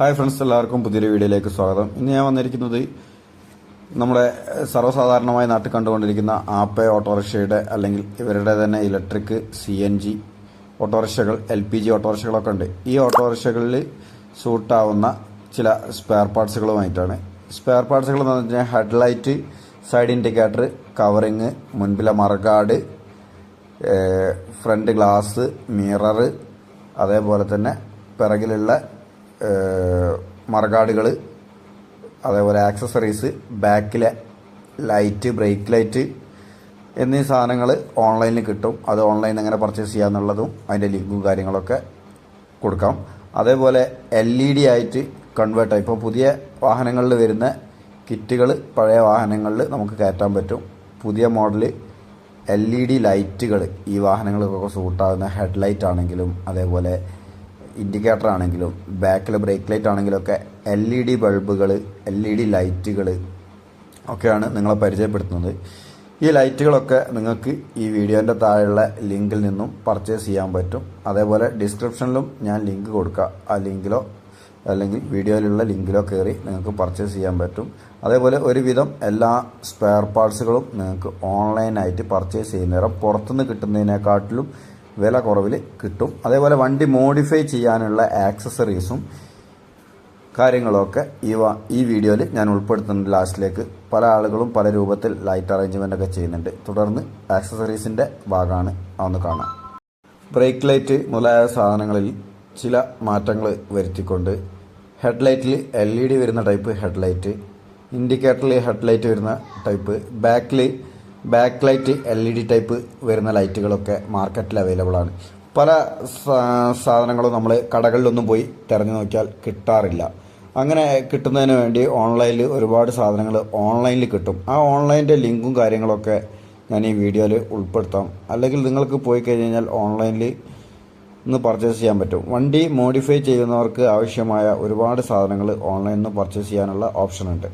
Hi friends എല്ലാവർക്കും പുതിയൊരു വീഡിയോയിലേക്ക് സ്വാഗതം. ഇന്ന് ഞാൻ വന്നിരിക്കുന്നത് നമ്മുടെ സർവസാധാരണമായി നാട്ടിൽ കണ്ടുകൊണ്ടിരിക്കുന്ന ആപ്പെ ഓട്ടോറിക്ഷയുടെ അല്ലെങ്കിൽ ഇവരുടെ തന്നെ ഇലക്ട്രിക് സി എൻ ജി ഓട്ടോറിക്ഷകൾ എൽ പി ജി ഓട്ടോറിക്ഷകളൊക്കെ ഉണ്ട്. ഈ ഓട്ടോറിക്ഷകളിൽ സൂട്ടാവുന്ന ചില സ്പെയർ പാർട്സുകളുമായിട്ടാണ് സ്പെയർ പാർട്സുകൾ എന്ന് പറഞ്ഞാൽ ഹെഡ്ലൈറ്റ് സൈഡ് ഇൻഡിക്കേറ്റർ കവറിങ് മുൻപിലെ മറുകാട് ഫ്രണ്ട് ഗ്ലാസ് മിറർ അതേപോലെ തന്നെ പിറകിലുള്ള മറകാടുകൾ അതേപോലെ ആക്സസറീസ് ബാക്കിലെ ലൈറ്റ് ബ്രേക്ക് ലൈറ്റ് എന്നീ സാധനങ്ങൾ ഓൺലൈനിൽ കിട്ടും. അത് ഓൺലൈനിൽ എങ്ങനെ പർച്ചേസ് ചെയ്യാന്നുള്ളതും അതിന്റെ ലിങ്കും കാര്യങ്ങളൊക്കെ കൊടുക്കാം. അതേപോലെ എൽ ഇ ഡി ആയിട്ട് കൺവേർട്ട് ഇപ്പോൾ പുതിയ വാഹനങ്ങളിൽ വരുന്ന കിറ്റുകൾ പഴയ വാഹനങ്ങളിൽ നമുക്ക് കയറ്റാൻ പറ്റും. പുതിയ മോഡൽ എൽ ഇ ഡി ലൈറ്റുകൾ ഈ വാഹനങ്ങൾക്കൊക്കെ സൂട്ടാകുന്ന ഹെഡ് ലൈറ്റ് ആണെങ്കിലും അതേപോലെ ഇൻഡിക്കേറ്റർ ആണെങ്കിലും ബാക്കിൽ ബ്രേക്ക് ലൈറ്റ് ആണെങ്കിലും ഒക്കെ എൽ ഇ ഡി ബൾബുകൾ എൽ ഇ ഡി ലൈറ്റുകൾ ഒക്കെയാണ് നിങ്ങളെ പരിചയപ്പെടുത്തുന്നത്. ഈ ലൈറ്റുകളൊക്കെ നിങ്ങൾക്ക് ഈ വീഡിയോന്റെ താഴെയുള്ള ലിങ്കിൽ നിന്നും പർച്ചേസ് ചെയ്യാൻ പറ്റും. അതേപോലെ ഡിസ്ക്രിപ്ഷനിലും ഞാൻ ലിങ്ക് കൊടുക്കുക ആ ലിങ്കിലോ അല്ലെങ്കിൽ വീഡിയോയിലുള്ള ലിങ്കിലോ കയറി നിങ്ങൾക്ക് പർച്ചേസ് ചെയ്യാൻ പറ്റും. അതേപോലെ ഒരുവിധം എല്ലാ സ്പെയർ പാർട്സുകളും നിങ്ങൾക്ക് ഓൺലൈനായിട്ട് പർച്ചേസ് ചെയ്യുന്നേരം പുറത്തുനിന്ന് കിട്ടുന്നതിനെക്കാട്ടിലും വില കുറവിൽ കിട്ടും. അതേപോലെ വണ്ടി മോഡിഫൈ ചെയ്യാനുള്ള ആക്സസറീസും കാര്യങ്ങളൊക്കെ ഈ ഈ വീഡിയോയിൽ ഞാൻ ഉൾപ്പെടുത്തുന്നുണ്ട് ലാസ്റ്റിലേക്ക് പല ആളുകളും പല രൂപത്തിൽ ലൈറ്റ് അറേഞ്ച്മെന്റ് ഒക്കെ ചെയ്യുന്നുണ്ട്. തുടർന്ന് ആക്സസറീസിന്റെ ഭാഗമാണ് അതൊന്ന് കാണാം. ബ്രേക്ക് ലൈറ്റ് മുതലായ സാധനങ്ങളിൽ ചില മാറ്റങ്ങൾ വരുത്തിക്കൊണ്ട് ഹെഡ്ലൈറ്റിൽ എൽ ഇ ഡി വരുന്ന ടൈപ്പ് ഹെഡ്ലൈറ്റ് ഇൻഡിക്കേറ്ററിൽ ഹെഡ്ലൈറ്റ് വരുന്ന ടൈപ്പ് ബാക്കിൽ back light L E D type വരുന്ന ലൈറ്റുകളൊക്കെ മാർക്കറ്റിൽ അവൈലബിൾ ആണ്. പല സാധനങ്ങളും നമ്മൾ കടകളിലൊന്നും പോയി തിരഞ്ഞു നോക്കിയാൽ കിട്ടാറില്ല. അങ്ങനെ കിട്ടുന്നതിന് വേണ്ടി ഓൺലൈനിൽ ഒരുപാട് സാധനങ്ങൾ ഓൺലൈനിൽ കിട്ടും. ആ ഓൺലൈന്റെ ലിങ്കും കാര്യങ്ങളൊക്കെ ഞാൻ ഈ വീഡിയോയിൽ ഉൾപ്പെടുത്താം. അല്ലെങ്കിൽ നിങ്ങൾക്ക് പോയി കഴിഞ്ഞാൽ ഓൺലൈനിൽ ഇന്ന് പർച്ചേസ് ചെയ്യാൻ പറ്റും. വണ്ടി മോഡിഫൈ ചെയ്യുന്നവർക്ക് ആവശ്യമായ ഒരുപാട് സാധനങ്ങൾ ഓൺലൈനിൽ നിന്ന് പർച്ചേസ് ചെയ്യാനുള്ള ഓപ്ഷനുണ്ട്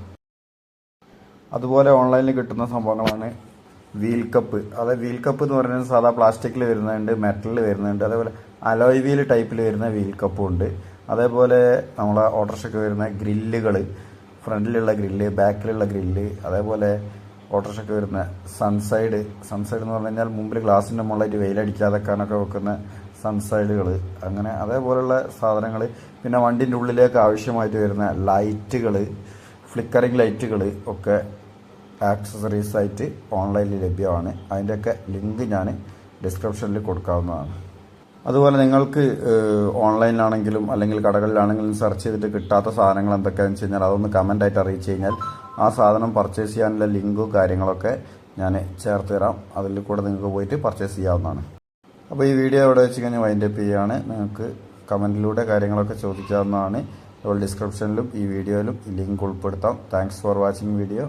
അതുപോലെ ഓൺലൈനിൽ കിട്ടുന്ന സംഭവങ്ങളാണ് വീൽ കപ്പ് അതായത് വീൽ കപ്പ് എന്ന് പറഞ്ഞാൽ സാധാ പ്ലാസ്റ്റിക്കിൽ വരുന്നുണ്ട് മെറ്റലിൽ വരുന്നുണ്ട് അതേപോലെ അലോയ് വീൽ ടൈപ്പിൽ വരുന്ന വീൽ കപ്പും ഉണ്ട്. അതേപോലെ നമ്മളെ ഓട്ടോറിക്ഷയ്ക്ക് വരുന്ന ഗ്രില്ലുകൾ ഫ്രണ്ടിലുള്ള ഗ്രില്ല് ബാക്കിലുള്ള ഗ്രില്ല് അതേപോലെ ഓട്ടോറിക്ഷയ്ക്ക് വരുന്ന സൺസൈഡ് സൺസൈഡ് എന്ന് പറഞ്ഞു കഴിഞ്ഞാൽ മുമ്പിൽ ഗ്ലാസിന്റെ മുകളിലായിട്ട് വെയിലടിക്കാതെക്കാനൊക്കെ വെക്കുന്ന സൺസൈഡുകൾ അങ്ങനെ അതേപോലെയുള്ള സാധനങ്ങൾ പിന്നെ വണ്ടിന്റെ ഉള്ളിലേക്ക് ആവശ്യമായിട്ട് വരുന്ന ലൈറ്റുകൾ ഫ്ലിക്കറിങ് ലൈറ്റുകൾ ഒക്കെ ആക്സസറീസ് ആയിട്ട് ഓൺലൈനിൽ ലഭ്യമാണ്. അതിന്റെയൊക്കെ ലിങ്ക് ഞാൻ ഡിസ്ക്രിപ്ഷനിൽ കൊടുക്കാവുന്നതാണ്. അതുപോലെ നിങ്ങൾക്ക് ഓൺലൈനിലാണെങ്കിലും അല്ലെങ്കിൽ കടകളിലാണെങ്കിലും സെർച്ച് ചെയ്തിട്ട് കിട്ടാത്ത സാധനങ്ങൾ എന്തൊക്കെയാണെന്ന് വെച്ച് കഴിഞ്ഞാൽ അതൊന്ന് കമന്റായിട്ട് അറിയിച്ചു കഴിഞ്ഞാൽ ആ സാധനം പർച്ചേസ് ചെയ്യാനുള്ള ലിങ്കും കാര്യങ്ങളൊക്കെ ഞാൻ ചേർത്ത് തരാം. അതിൽ കൂടെ നിങ്ങൾക്ക് പോയിട്ട് പർച്ചേസ് ചെയ്യാവുന്നതാണ്. അപ്പോൾ ഈ വീഡിയോ ഇവിടെ വെച്ച് കഴിഞ്ഞാൽ വൈൻഡപ്പ് ചെയ്യുകയാണ്. നിങ്ങൾക്ക് കമന്റിലൂടെ കാര്യങ്ങളൊക്കെ ചോദിക്കാവുന്നതാണ്. അതുപോലെ ഡിസ്ക്രിപ്ഷനിലും ഈ വീഡിയോയിലും ലിങ്ക് ഉൾപ്പെടുത്താം. Thanks for watching video